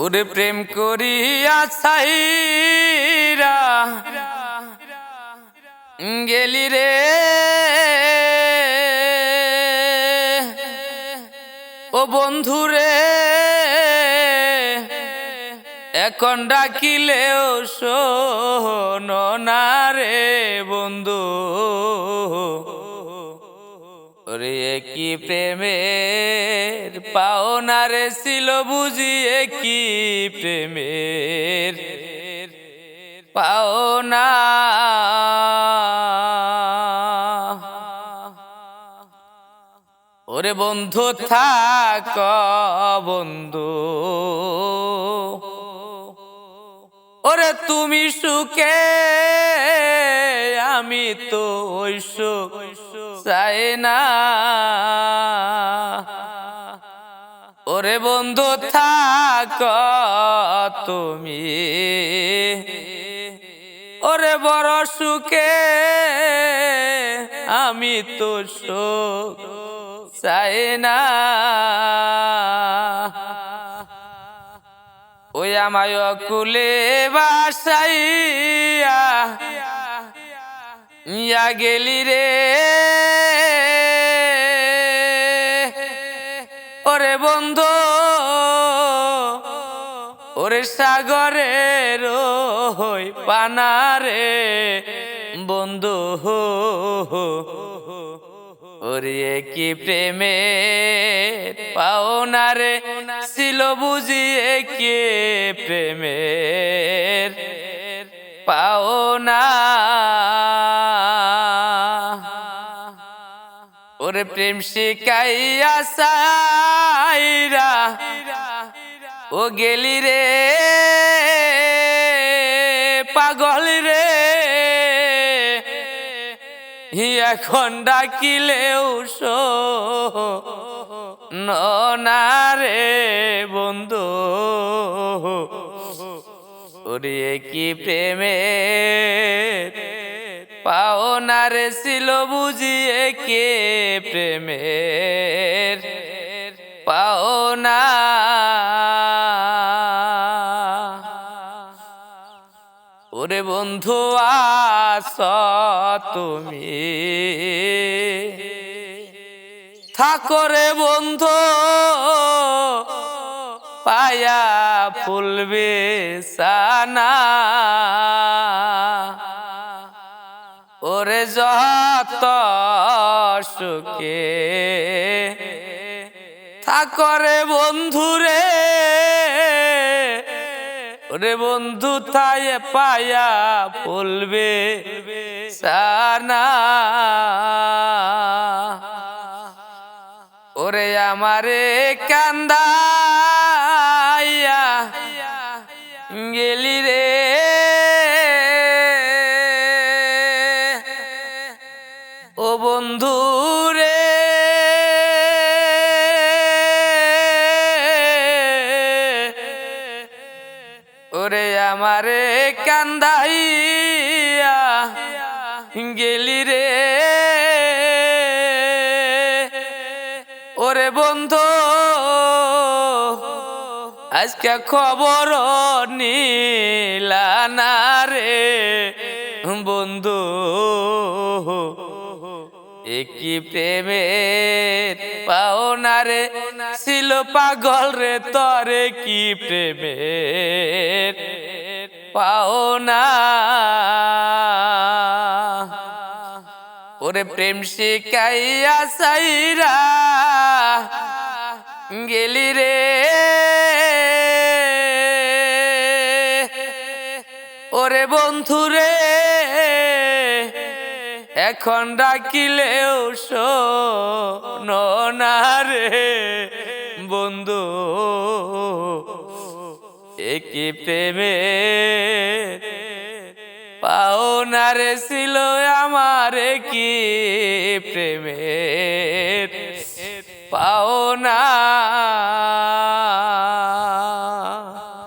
ওরে প্রেম করিয়া ছাইরা গেলি রে। ও বন্ধুরে এখন ডাকিলেও শোনো না রে বন্ধু। ওরে কি প্রেমের পাওনা রে ছিল বুঝিয়ে কি প্রেমের পাওনা। ওরে বন্ধু, থাক বন্ধু। ওরে তুমি সুখে আমি তো সুখ চাই না। ওরে বন্ধু, থাক তুমি। ওরে বড় সুখে আমি তো সুখ চাই না। ওই আমায় কুলে বাসাইয়া ইয়া গেলি রে। ওরে বন্ধু, ওরে সাগরের হই পানারে বন্ধু, ওরে কি প্রেমে পাওনারে ছিল বুঝিয়ে কে প্রেমের পাওনা। ওরে প্রেম শিকাইয়া সাইরা, ও গেলি রে, পাগল রে। এখন ডাকিলেও না রে বন্ধু। ওরে কি প্রেমে পাওনার ছিল বুঝিয়ে কে প্রেমের পাওনা। ওরে বন্ধু, আস তুমি। থাকরে বন্ধু, পায়া ফুলবে সানা ওরে যত সুখে। থাকরে বন্ধুরে ওরে বন্ধু, তাই পায়া ফুলবে সানা। ওরে আমারে কান্দাইয়া গেলি আমারে কান্দাইয়া গেলি রে। ওরে বন্ধু, আজকে খবর নীলানা রে। বন্ধু, একই প্রেমের পাওনা রে। ছিল পাগল রে, তরে কি প্রেমের পাওনা ওরে প্রেম শিকাইয়া সাইরা গেলি রে। ওরে বন্ধু রে, এখন ডাকিলেও শোনো না রে বন্ধু। একই প্রেমে পাওনারে ছিল আমার কি প্রেমের পাওনা